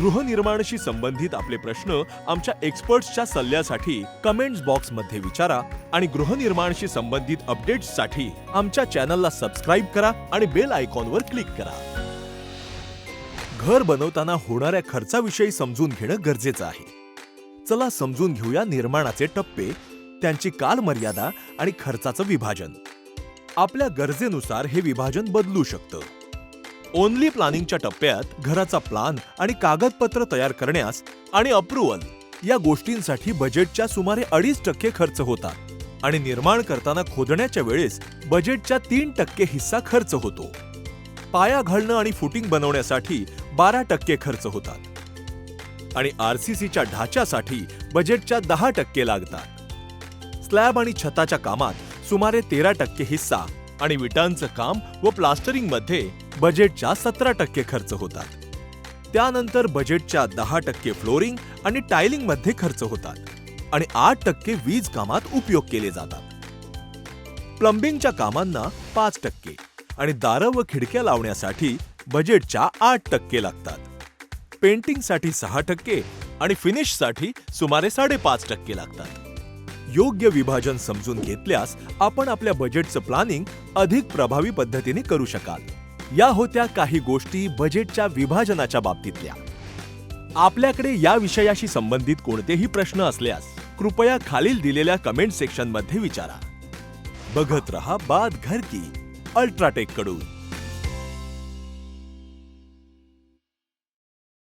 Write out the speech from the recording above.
गृहनिर्माणाशी संबंधित आपले प्रश्न आमच्या एक्सपर्ट्सच्या सल्ल्यासाठी कमेंट्स बॉक्समध्ये विचारा आणि गृहनिर्माणाशी संबंधित अपडेट्ससाठी आमच्या चॅनलला सबस्क्राईब करा आणि बेल आयकॉनवर क्लिक करा. घर बनवताना होणाऱ्या खर्चाविषयी समजून घेणं गरजेचं आहे. चला समजून घेऊया निर्माणाचे टप्पे त्यांची कालमर्यादा आणि खर्चाचं विभाजन. आपल्या गरजेनुसार हे विभाजन बदलू शकतं. ओनली प्लॅनिंगच्या टप्प्यात घराचा प्लान आणि कागदपत्र तयार करण्यास आणि अप्रुव्हल या गोष्टींसाठी बजेटच्या सुमारे अडीच टक्के खर्च होता आणि निर्माण करताना खोदण्याच्या वेळेस बजेटच्या तीन टक्के हिस्सा खर्च होतो. पाया घालणं आणि फुटिंग बनवण्यासाठी बारा टक्के खर्च होतात आणि आरसीसीच्या ढाच्यासाठी बजेटच्या दहा टक्के लागतात. स्लॅब आणि छताच्या कामात सुमारे तेरा टक्के हिस्सा आणि विटांचं काम व प्लास्टरिंगमध्ये बजेटच्या सतरा टक्के खर्च होतात. त्यानंतर बजेटच्या दहा टक्के फ्लोरिंग आणि टायलिंगमध्ये खर्च होतात आणि आठ टक्के वीज कामात उपयोग केले जातात. प्लंबिंगच्या कामांना पाच टक्के आणि दारं व खिडक्या लावण्यासाठी बजेटच्या आठ टक्के लागतात. पेंटिंगसाठी सहा टक्के आणि फिनिशसाठी सुमारे साडेपाच टक्के लागतात. योग्य विभाजन समजून घेतल्यास आपण आपल्या बजेटचं प्लॅनिंग अधिक प्रभावी पद्धतीने करू शकाल. या होत्या काही गोष्टी बजेटच्या विभाजनाच्या बाबतीतल्या. आपल्याकडे या विषयाशी संबंधित कोणतेही प्रश्न असल्यास कृपया खालील दिलेल्या कमेंट सेक्शनमध्ये विचारा. बघत रहा बाद घर की अल्ट्राटेककडून.